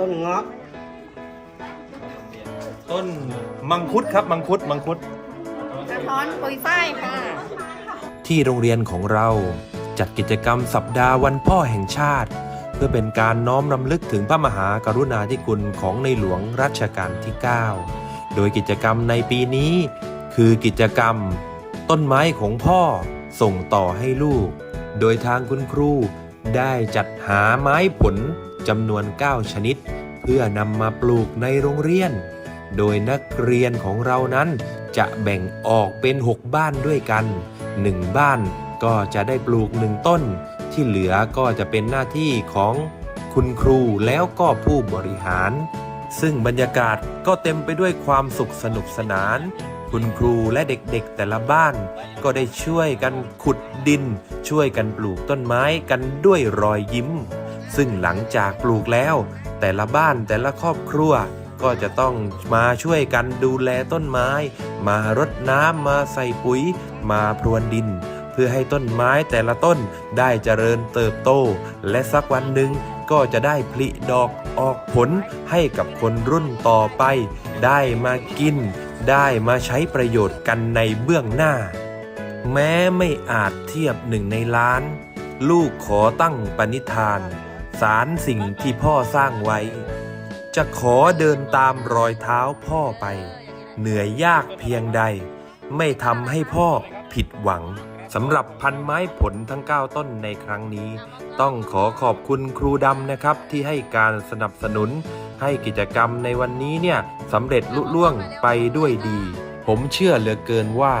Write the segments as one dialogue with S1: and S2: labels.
S1: ต้นเงาะ
S2: ต้นมังคุดครับมังคุดมังคุด
S3: กระท้อนปุยฝ้ายค่ะ
S2: ที่โรงเรียนของเราจัดกิจกรรมสัปดาห์วันพ่อแห่งชาติ เพื่อเป็นการน้อมรำลึกถึงพระมหากรุณาธิคุณของในหลวงรัชกาลที่ 9 โดยกิจกรรมในปีนี้ คือกิจกรรม ต้นไม้ของพ่อส่งต่อให้ลูก โดยทางคุณครูได้จัดหาไม้ผล จำนวน 9 ชนิด เพื่อนำมาปลูกในโรงเรียน โดยนักเรียนของเรานั้นจะแบ่งออกเป็น 6 บ้านด้วยกัน 1 บ้านก็จะได้ปลูกหนึ่งต้น ที่เหลือก็จะเป็นหน้าที่ของคุณครูแล้วก็ผู้บริหาร ซึ่งบรรยากาศก็เต็มไปด้วยความสุขสนุกสนาน คุณครูและเด็กๆแต่ละบ้าน ก็ได้ช่วยกันขุดดิน ช่วยกันปลูกต้นไม้กันด้วยรอยยิ้ม ซึ่งหลังจากปลูกแล้ว แต่ละบ้านแต่ละครอบครัว ก็จะต้องมาช่วยกันดูแลต้นไม้ มารดน้ำมาใส่ปุ๋ย มาพรวนดิน เพื่อให้ต้นไม้แต่ละต้นได้เจริญเติบโต และสักวันหนึ่งก็จะได้ผลิดอกออกผลให้กับคนรุ่นต่อไป ได้มากิน ได้มาใช้ประโยชน์กันในเบื้องหน้า แม้ไม่อาจเทียบหนึ่งในล้าน ลูกขอตั้งปณิธาน สารสิ่งที่พ่อสร้างไว้ จะขอเดินตามรอยเท้าพ่อไป เหนื่อยยากเพียงใด ไม่ทำให้พ่อผิดหวังสำหรับพันไม้ผลทั้ง 9 ต้นในครั้งนี้ ต้องขอขอบคุณครูดำนะครับ ที่ให้การสนับสนุน ให้กิจกรรมในวันนี้เนี่ยสำเร็จลุล่วงไปด้วยดี ผมเชื่อเหลือเกินว่า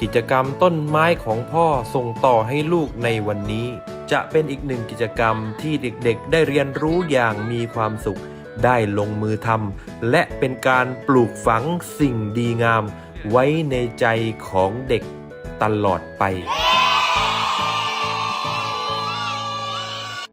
S2: กิจกรรมต้นไม้ของพ่อส่งต่อให้ลูกในวันนี้ จะเป็นอีกหนึ่งกิจกรรมที่เด็กๆ ได้เรียนรู้อย่างมีความสุข ได้ลงมือทำและเป็นการปลูกฝังสิ่งดีงาม ไว้ในใจของเด็กตลอดไป